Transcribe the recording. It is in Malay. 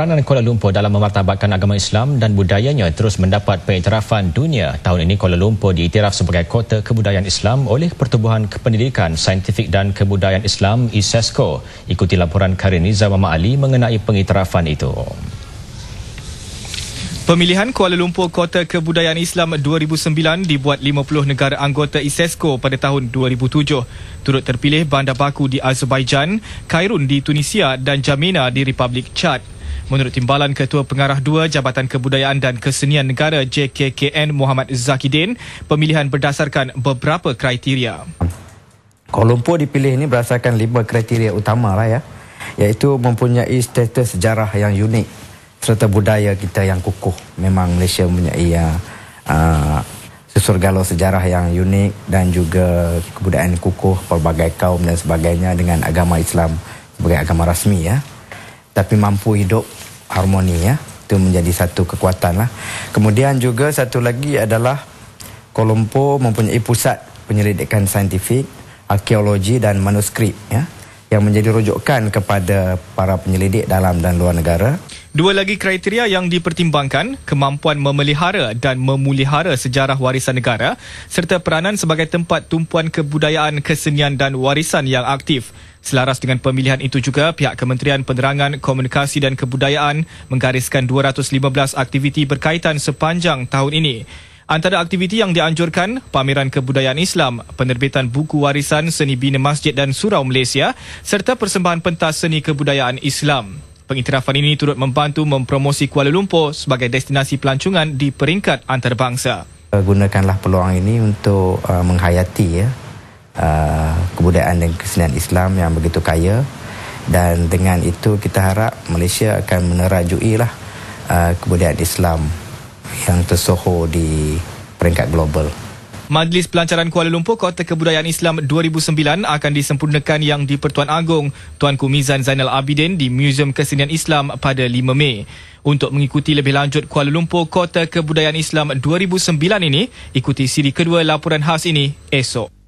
Peranan Kuala Lumpur dalam memartabatkan agama Islam dan budayanya terus mendapat pengiktirafan dunia. Tahun ini Kuala Lumpur diiktiraf sebagai kota kebudayaan Islam oleh Pertubuhan Kependidikan Saintifik dan Kebudayaan Islam ISESCO. Ikuti laporan Karin Niza Mama Ali mengenai pengiktirafan itu. Pemilihan Kuala Lumpur Kota Kebudayaan Islam 2009 dibuat 50 negara anggota ISESCO pada tahun 2007. Turut terpilih Bandar Baku di Azerbaijan, Kairun di Tunisia dan Jamena di Republik Chad. Menurut Timbalan Ketua Pengarah 2 Jabatan Kebudayaan dan Kesenian Negara JKKN Muhammad Zakidin, pemilihan berdasarkan beberapa kriteria. Kuala Lumpur dipilih ini berdasarkan lima kriteria utama lah ya, iaitu mempunyai status sejarah yang unik serta budaya kita yang kukuh. Memang Malaysia mempunyai uh, uh, susur galau sejarah yang unik dan juga kebudayaan kukuh pelbagai kaum dan sebagainya dengan agama Islam sebagai agama rasmi ya. Tapi mampu hidup harmoni ya. Itu menjadi satu kekuatan lah. Kemudian juga satu lagi adalah Kuala Lumpur mempunyai pusat penyelidikan saintifik, arkeologi dan manuskrip ya yang menjadi rujukan kepada para penyelidik dalam dan luar negara. Dua lagi kriteria yang dipertimbangkan, kemampuan memelihara dan memulihara sejarah warisan negara serta peranan sebagai tempat tumpuan kebudayaan, kesenian dan warisan yang aktif. Selaras dengan pemilihan itu juga, pihak Kementerian Penerangan, Komunikasi dan Kebudayaan menggariskan 215 aktiviti berkaitan sepanjang tahun ini. Antara aktiviti yang dianjurkan, pameran kebudayaan Islam, penerbitan buku warisan seni bina masjid dan surau Malaysia serta persembahan pentas seni kebudayaan Islam. Pengiktirafan ini turut membantu mempromosi Kuala Lumpur sebagai destinasi pelancongan di peringkat antarabangsa. Gunakanlah peluang ini untuk uh, menghayati ya, uh, kebudayaan dan kesenian Islam yang begitu kaya dan dengan itu kita harap Malaysia akan menerajui lah, uh, kebudayaan Islam yang tersohor di peringkat global. Majlis Pelancaran Kuala Lumpur Kota Kebudayaan Islam 2009 akan disempurnakan yang di Pertuan Agong Tuanku Mizan Zainal Abidin di Museum Kesenian Islam pada 5 Mei. Untuk mengikuti lebih lanjut Kuala Lumpur Kota Kebudayaan Islam 2009 ini, ikuti siri kedua laporan khas ini esok.